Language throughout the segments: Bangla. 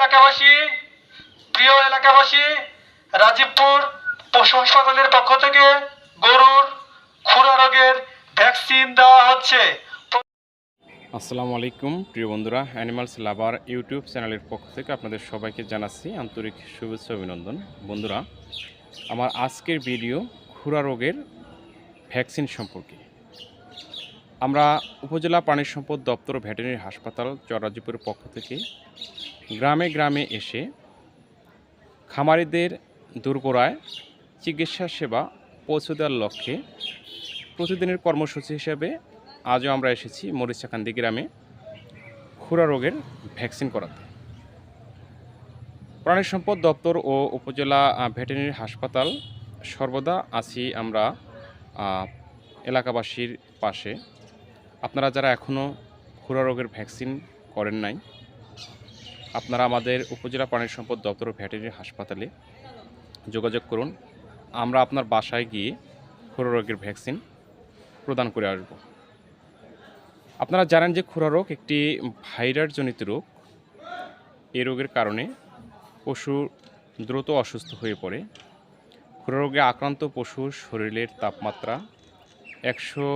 এলাকাবাসী, প্রিয় এলাকাবাসী, রাজীবপুর পশু হাসপাতালের পক্ষ থেকে গরুর খুরা রোগের ভ্যাকসিন দেওয়া হচ্ছে। আসসালামু আলাইকুম, প্রিয় বন্ধুরা অ্যানিমালস লাভার ইউটিউব চ্যানেলের পক্ষ থেকে আপনাদের সবাইকে জানাচ্ছি আন্তরিক শুভেচ্ছা অভিনন্দন। বন্ধুরা, আমার আজকের ভিডিও খুরা রোগের ভ্যাকসিন সম্পর্কে। আমরা উপজেলা প্রাণী সম্পদ দপ্তর ভেটেরিনারি হাসপাতাল চরাজিপুরের পক্ষ থেকে গ্রামে গ্রামে এসে খামারিদের দুর্গড়ায় চিকিৎসা সেবা পৌঁছে দেওয়ার লক্ষ্যে প্রতিদিনের কর্মসূচি হিসেবে আজও আমরা এসেছি মরিচাকান্দি গ্রামে খুরা রোগের ভ্যাকসিন করাতে। প্রাণী সম্পদ দপ্তর ও উপজেলা ভেটেরিনারি হাসপাতাল, সর্বদা আছি আমরা এলাকাবাসীর পাশে। আপনারা যারা এখনও খুরা রোগের ভ্যাকসিন করেন নাই, আপনারা আমাদের উপজেলা প্রাণী সম্পদ দপ্তর ও ভেটেরিনারি হাসপাতালে যোগাযোগ করুন। আমরা আপনার বাসায় গিয়ে খুরা রোগের ভ্যাকসিন প্রদান করে আসব। আপনারা জানেন যে খুরা রোগ একটি ভাইরাসজনিত রোগ। এই রোগের কারণে পশু দ্রুত অসুস্থ হয়ে পড়ে। খুরা রোগে আক্রান্ত পশুর শরীরের তাপমাত্রা একশো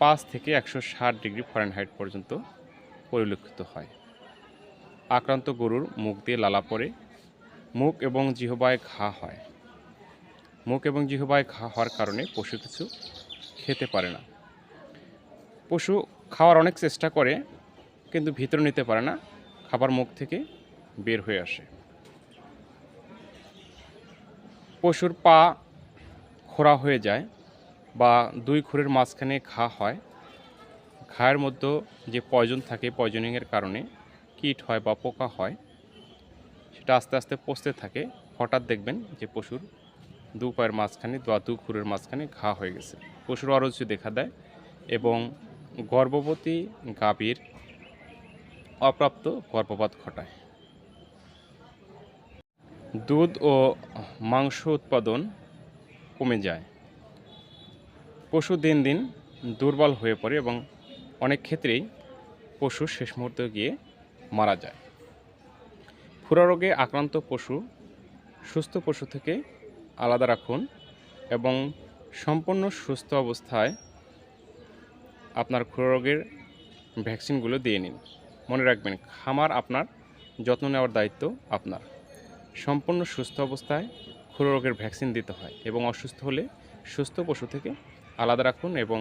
পাঁচ থেকে একশো ষাট ডিগ্রি ফরেনহাইট পর্যন্ত পরিলক্ষিত হয়। আক্রান্ত গরুর মুখ দিয়ে লালা পড়ে, মুখ এবং জিহবায় ঘা হয়। মুখ এবং জিহবায় ঘা হওয়ার কারণে পশু কিছু খেতে পারে না। পশু খাওয়ার অনেক চেষ্টা করে, কিন্তু ভিতর নিতে পারে না, খাবার মুখ থেকে বের হয়ে আসে। পশুর পা খোড়া হয়ে যায় বা দুই খুরের মাঝখানে ঘা হয়, ঘায়ের মধ্যে যে পয়জন থাকে পয়জনিংয়ের কারণে কীট হয় বা পোকা হয়, সেটা আস্তে আস্তে পচতে থাকে। হঠাৎ দেখবেন যে পশুর দু পায়ের মাঝখানে বা দু খুরের মাঝখানে ঘা হয়ে গেছে। পশুর অরুচি দেখা দেয় এবং গর্ভবতী গাভীর অপ্রাপ্ত গর্ভপাত ঘটায়। দুধ ও মাংস উৎপাদন কমে যায়। পশু দিন দিন দুর্বল হয়ে পড়ে এবং অনেক ক্ষেত্রেই পশু শেষ মুহূর্তে গিয়ে মারা যায়। খুরা রোগে আক্রান্ত পশু সুস্থ পশু থেকে আলাদা রাখুন এবং সম্পূর্ণ সুস্থ অবস্থায় আপনার খুরা রোগের ভ্যাকসিনগুলো দিয়ে নিন। মনে রাখবেন, খামার আপনার, যত্ন নেওয়ার দায়িত্ব আপনার। সম্পূর্ণ সুস্থ অবস্থায় খুরা রোগের ভ্যাকসিন দিতে হয় এবং অসুস্থ হলে সুস্থ পশু থেকে আলাদা রাখুন এবং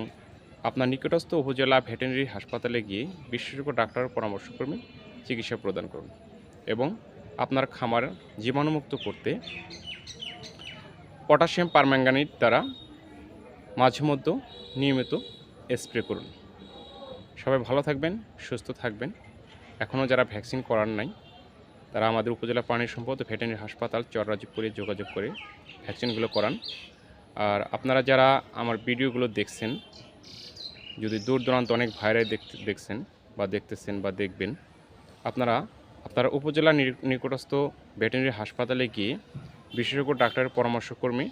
আপনার নিকটস্থ উপজেলা ভেটেরিনারি হাসপাতালে গিয়ে বিশেষজ্ঞ ডাক্তারের পরামর্শক্রমে চিকিৎসা প্রদান করুন এবং আপনার খামার জীবাণুমুক্ত করতে পটাশিয়াম পারম্যাঙ্গানিট দ্বারা মাঝে মধ্যে নিয়মিত স্প্রে করুন। সবাই ভালো থাকবেন, সুস্থ থাকবেন। এখনও যারা ভ্যাকসিন করার নাই, তারা আমাদের উপজেলা প্রাণী সম্পদ ও ভেটেরিনারি হাসপাতাল চররাজীবপুরে যোগাযোগ করে ভ্যাকসিনগুলো করান। আর আপনারা যারা আমার ভিডিওগুলো দেখছেন, যদি দূর দূরান্ত অনেক ভাইরাই দেখছেন বা দেখতেছেন বা দেখবেন, আপনারা আপনারা উপজেলা নিকটস্থ ভেটেরিনারি হাসপাতালে গিয়ে বিশেষজ্ঞ ডাক্তারের পরামর্শকর্মী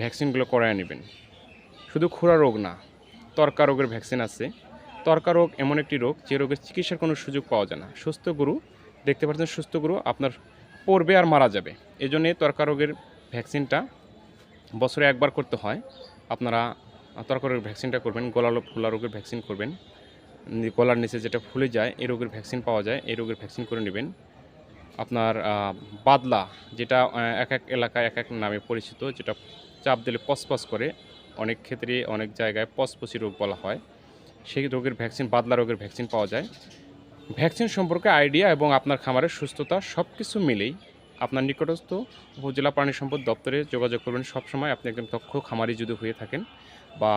ভ্যাকসিনগুলো করায় নেবেন। শুধু খুরা রোগ না, তর্কা রোগের ভ্যাকসিন আছে। তর্কা রোগ এমন একটি রোগ যে রোগের চিকিৎসার কোনো সুযোগ পাওয়া যায় না। সুস্থ গরু, দেখতে পাচ্ছেন সুস্থ গরু আপনার পড়বে আর মারা যাবে। এই জন্যে তর্কা রোগের ভ্যাকসিনটা বছরে একবার করতে হয়। আপনারা তর্কা রোগের ভ্যাকসিনটা করবেন, গলা ফুলা রোগের ভ্যাকসিন করবেন। গলার নিচে যেটা ফুলে যায়, এই রোগের ভ্যাকসিন পাওয়া যায়, এই রোগের ভ্যাকসিন করে নেবেন। আপনার বাদলা, যেটা এক এক এলাকায় এক এক নামে পরিচিত, যেটা চাপ দিলে পসপস করে, অনেক ক্ষেত্রে অনেক জায়গায় পসপসি রোগ বলা হয়। সেই রোগের ভ্যাকসিন বাদলা রোগের ভ্যাকসিন পাওয়া যায়। ভ্যাকসিন সম্পর্কে আইডিয়া এবং আপনার খামারের সুস্থতা সব কিছু মিলেই আপনার নিকটস্থ উপজেলা প্রাণী সম্পদ দপ্তরে যোগাযোগ করবেন। সবসময় আপনি একজন দক্ষ খামারি যদি হয়ে থাকেন বা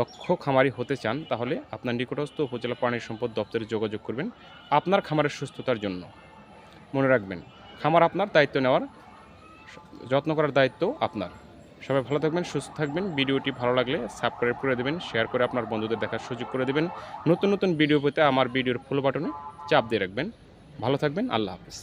দক্ষ খামারি হতে চান, তাহলে আপনার নিকটস্থ উপজেলা প্রাণী সম্পদ দপ্তরে যোগাযোগ করবেন আপনার খামারের সুস্থতার জন্য। মনে রাখবেন, খামার আপনার, দায়িত্ব নেওয়ার, যত্ন করার দায়িত্ব আপনার। সবাই ভালো থাকবেন, সুস্থ থাকবেন। ভিডিওটি ভালো লাগলে সাবস্ক্রাইব করে দেবেন, শেয়ার করে আপনার বন্ধুদের দেখার সুযোগ করে দেবেন। নতুন নতুন ভিডিও পেতে আমার ভিডিওর ফুল বাটনে চাপ দিয়ে রাখবেন। ভালো থাকবেন, আল্লাহ হাফিজ।